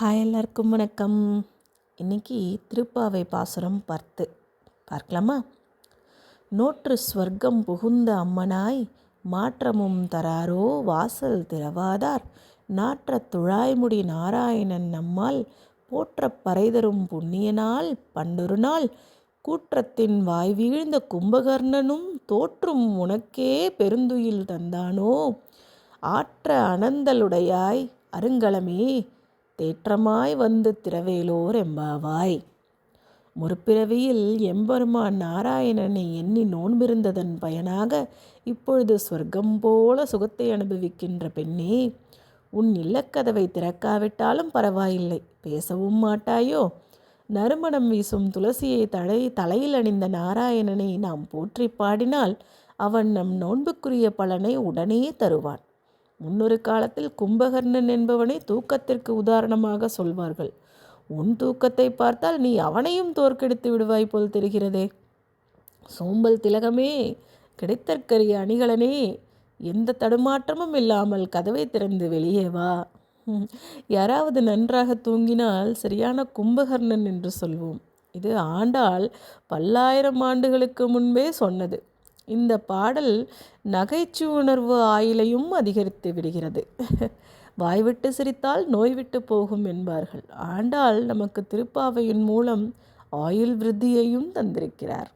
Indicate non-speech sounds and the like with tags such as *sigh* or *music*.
Hi எல்லாருக்கும் வணக்கம். இன்னைக்கு திருப்பாவை பாசுரம் பத்து. பார்க்கலாமா? நோற்று ஸ்வர்க்கம் புகுந்த அம்மனாய் மாற்றமும் தராரோ வாசல் திறவாதார். நாற்ற துழாய்முடி நாராயணன் நம்மால் போற்ற பறைதரும் புண்ணியனால் பண்டொரு நாள். கூற்றத்தின் வாய் வீழ்ந்த கும்பகர்ணனும் தோற்றும் உனக்கே பெருந்துயில் தந்தானோ? ஆற்ற அனந்தலுடையாய் அருங்கலமே. தேற்றமாய் வந்து திரவேலோர் எம்பாவாய். முற்பிறவியில் எம்பெருமான் நாராயணனை எண்ணி நோன்பிருந்ததன் பயனாக இப்பொழுது சொர்க்கம் போல சுகத்தை அனுபவிக்கின்ற பெண்ணே உன் இல்லக்கதவை திறக்காவிட்டாலும் பரவாயில்லை பேசவும் மாட்டாயோ? நறுமணம் வீசும் துளசியை தலை தலையில் அணிந்த நாராயணனை நாம் போற்றி பாடினால் அவன் நம் நோன்புக்குரிய பலனை உடனே தருவான். முன்னொரு காலத்தில் கும்பகர்ணன் என்பவனை தூக்கத்திற்கு உதாரணமாக சொல்வார்கள். உன் தூக்கத்தை பார்த்தால் நீ அவனையும் தோற்கெடுத்து விடுவாய் போல் தெரிகிறதே. சோம்பல் திலகமே கிடைத்தற்கரிய அணிகலனே எந்த தடுமாற்றமும் இல்லாமல் கதவை திறந்து வெளியே வா. யாராவது நன்றாக தூங்கினால் சரியான கும்பகர்ணன் என்று சொல்வோம். இது ஆண்டாள் பல்லாயிரம் ஆண்டுகளுக்கு முன்பே சொன்னது. இந்த பாடல் நகைச்சுவுணர்வு ஆயிலையும் அதிகரித்து விடுகிறது. *laughs* வாய்விட்டு சிரித்தால் நோய் விட்டு போகும் என்பார்கள். ஆண்டாள் நமக்கு திருப்பாவையின் மூலம் ஆயுள் விருத்தியையும் தந்திருக்கிறார்.